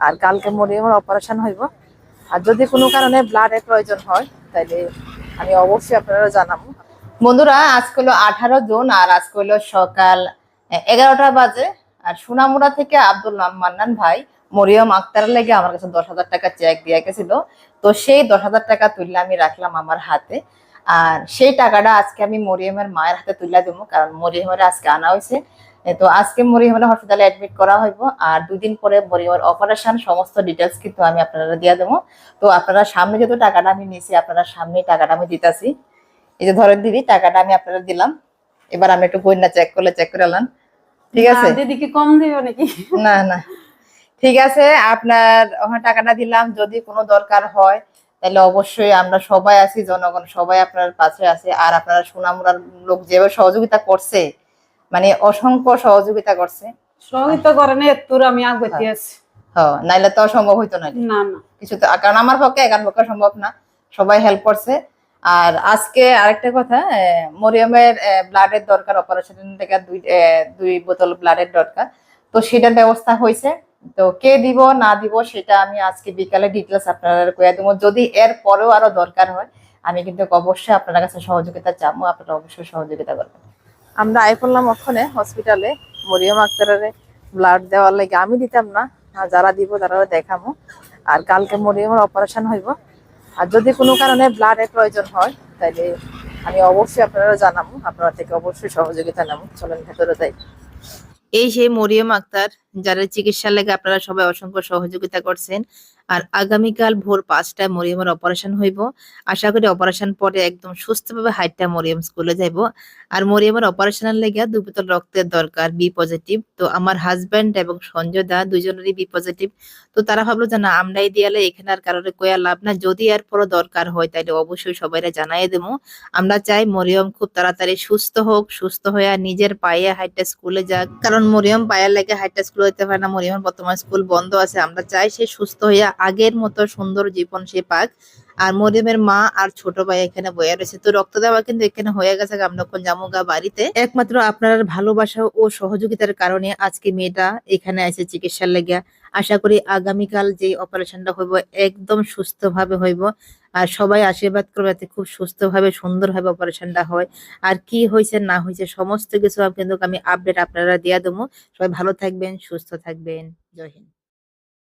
আর কালকে মরিয়মের অপারেশন হইব। আর যদি কোনো কারণে ব্লাডের প্রয়োজন হয় তাহলে আমি অবশ্যই আপনারা জানাব। বন্ধুরা, আজকে হলো আঠারো জুন আর আজকে হলো সকাল এগারোটা বাজে। আর সোনামুড়া থেকে আব্দুল মান্নান ভাই মরিয়ম আক্তার লেগে আমার কাছে দশ হাজার টাকা চেক দিয়ে গেছিল। তো সেই দশ হাজার টাকা তুললে আমি রাখলাম আমার হাতে। আর সেই টাকাটা আজকে আমি মরিয়মের মায়ের হাতে তুলে দেবো, কারণ মরিয়মের আজকে আনা হয়েছে। তো আজকে মরিয়মের হসপিটালে অ্যাডমিট করা হইব। আর দুদিন পরে মরিয়মের অপারেশন সমস্ত ডিটেলস কিন্তু আমি আপনারা দিয়ে দেবো। তো আপনারা সামনে যেহেতু টাকাটা আমি নিয়েছি আপনারা সামনে টাকাটা আমি দিতেছি। এই যে ধরেন দিদি টাকাটা আমি আপনারা দিলাম। এবার আমি একটু বন্যা চেক করলে চেক করে এলাম ঠিক আছে না, দিদি কি কম দিও নাকি? না না। ঠিক আছে আপনার ওখানে টাকাটা দিলাম। যদি কোনো দরকার হয় তাহলে অবশ্যই আমরা সবাই আছি জনগণ সবাই আপনার পাশে আছে। আর আপনারা সুনামুরার লোক যেভাবে সহযোগিতা করছে মানে অসংখ্য সহযোগিতা করছে। সহযোগিতা করে না এত্তুর আমি আগতে হ্যাঁ। আছি। হ নাইলে তো সম্ভব হইতো না না না। কিছু তো কারণ আমার পক্ষে একার পক্ষে সম্ভব না। সবাই হেল্প করছে। আর আজকে আরেকটা কথা মরিয়মের ব্লাডের দরকার অপারেশন থেকে দুই দুই বোতল ব্লাডের দরকার। তো সেটার ব্যবস্থা হয়েছে তো কে দিব না দিব সেটা আমি আজকে বিকালে ডিটেলস আপনারা কয়ে দেবো। যদি এর পরেও আরও দরকার হয় আমি কিন্তু অবশ্যই আপনার কাছে সহযোগিতা চাবো। আপনারা অবশ্যই সহযোগিতা করবেন। আমরা আই করলাম ওখানে হসপিটালে মরিয়ম আক্তারের ব্লাড দেওয়ার লাগে। আমি দিতাম না যারা দিব তারা দেখামো। আর কালকে মরিয়মের অপারেশন হইব। আর যদি কোনো কারণে ব্লাডের প্রয়োজন হয় তাহলে আমি অবশ্যই আপনারা জানাব আপনারা থেকে অবশ্যই সহযোগিতা নেব চলেন, ভেতরে যাই। এই সেই মরিয়ম আক্তার যারা চিকিৎসার লেগে আপনারা সবাই অসংখ্য সহযোগিতা করছেন। আর আগামীকাল ভোর পাঁচটায় মরিয়মের অপারেশন হইব। আশা করি অপারেশন পরে একদম সুস্থভাবে হাইটটা মরিয়ম স্কুলে যাইব। আর মরিয়মের অপারেশনের লেগে দুই বোতল রক্তের দরকার বি পজিটিভ তো আমার হাজব্যান্ড এবং সঞ্জয় দা দুজনেরই বি পজিটিভ তো তারা ভাবলো যে না, আমরাই দিয়ালে এখানে আর কারোর কয়া লাভ না যদি আর পরও দরকার হয় তাহলে অবশ্যই সবাইরা জানাই দেবো। আমরা চাই মরিয়ম খুব তাড়াতাড়ি সুস্থ হোক, সুস্থ হয়ে নিজের পায়ে হাইটটা স্কুলে যাক। কারণ মরিয়ম পায়ের লেগে হাইটটা স্কুলে যেতে পারে না। মরিয়মের বর্তমান স্কুল বন্ধ আছে। আমরা চাই সে সুস্থ হইয়া আগের মতো সুন্দর জীবন সে পাক। আর মরিয়মের মা আর ছোট ভাই এখানে বয়ে রয়েছে। তো রক্ত দেওয়া কিন্তু এখানে হয়ে গেছে কোন জামুগা বাড়িতে। একমাত্র আপনার ভালোবাসা ও সহযোগিতার কারণে আজকে মেয়েটা এখানে আছে চিকিৎসার লেগে আশা করি আগামীকাল যে অপারেশনটা হইব, একদম সুস্থভাবে হইব। আর সবাই আশীর্বাদ করবে যাতে খুব সুস্থভাবে, সুন্দরভাবে অপারেশনটা হয়। আর কি হয়েছে না হয়েছে সমস্ত কিছু কিন্তু আমি আপডেট আপনারা দিয়ে দেবো। সবাই ভালো থাকবেন, সুস্থ থাকবেন। জয় হিন্দ।